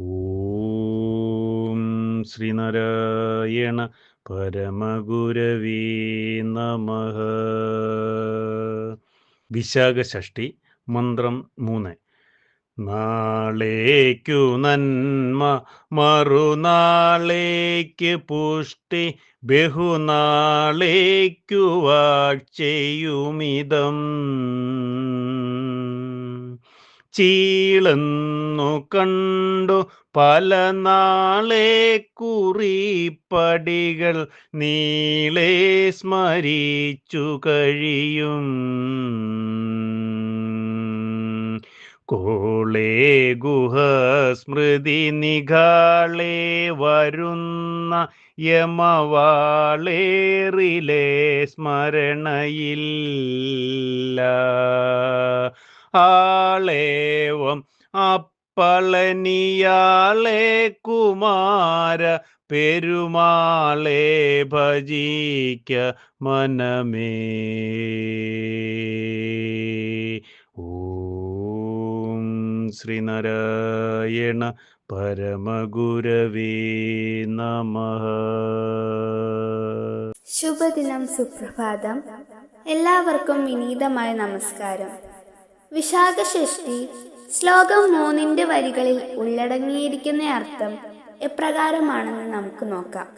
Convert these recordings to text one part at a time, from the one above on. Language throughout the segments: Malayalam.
ഓം ശ്രീനാരായണ പരമഗുരവീ നമ. വിശാഖഷ്ടി മന്ത്രം മൂന്ന്. നാളേക്കു നന്മ മറുനാളേക്ക് പുഷ്ടി ബഹുനാളേക്കു വാഴ്ചയുമിതം. ചീളെന്നു കണ്ടു പല നാളെ കുറിപ്പടികൾ നീളെ സ്മരിച്ചു കഴിയും. കോളേ ഗുഹ സ്മൃതി നിഘാളെ വരുന്ന യമവാളേറിലെ സ്മരണയില്ല. ആളേവം അപ്പളനിയാളെ കുമാര പെരുമാളെ ഭജിക്ക മനമേ. ഓം ശ്രീനാരായണ പരമഗുരവേ നമ. ശുഭദിനം സുപ്രഭാതം. എല്ലാവർക്കും വിനീതമായ നമസ്കാരം. വിശാഖഷഷ്ടി ശ്ലോകം മൂന്നിന്റെ വരികളിൽ ഉള്ളടങ്ങിയിരിക്കുന്ന അർത്ഥം എപ്രകാരമാണെന്ന് നമുക്ക് നോക്കാം.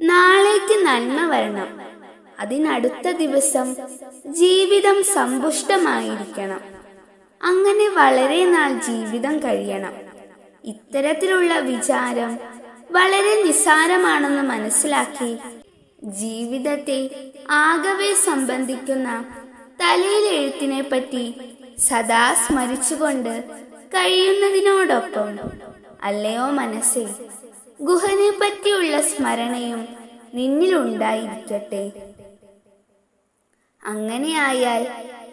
നാളേക്ക് നന്മ വരണം. അതിനടുത്ത ദിവസം ജീവിതം സമ്പുഷ്ടമായിരിക്കണം. അങ്ങനെ വളരെ നാൾ ജീവിതം കഴിയണം. ഇത്തരത്തിലുള്ള വിചാരം വളരെ നിസ്സാരമാണെന്ന് മനസ്സിലാക്കി ജീവിതത്തെ ആകവെ സംബന്ധിക്കുന്ന തലയിൽ പറ്റി സദാ സ്മരിച്ചുകൊണ്ട് കഴിയുന്നതിനോടൊപ്പം അല്ലയോ മനസ്സേ ഗുഹനെ പറ്റിയുള്ള സ്മരണയും നിന്നിലുണ്ടായിരിക്കട്ടെ. അങ്ങനെയായാൽ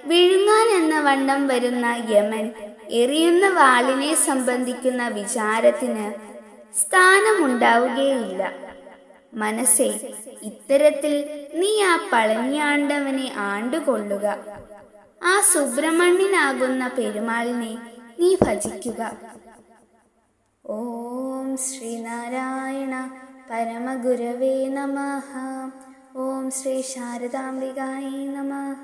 വിഴുങ്ങാൻ എന്ന വണ്ണം വരുന്ന യമൻ എറിയുന്ന വാളിനെ സംബന്ധിക്കുന്ന വിചാരത്തിന് സ്ഥാനമുണ്ടാവുകയില്ല. മനസ്സേ ഇത്തരത്തിൽ നീ ആ പളനിയാണ്ടവനെ ആണ്ടുകൊള്ളുക. ആ സുബ്രഹ്മണ്യനാകുന്ന പെരുമാളിനെ നീ ഭജിക്കുക. ഓം ശ്രീനാരായണ പരമഗുരവേ നമ. ഓം ശ്രീ ശാരദാംബികായ നമഃ.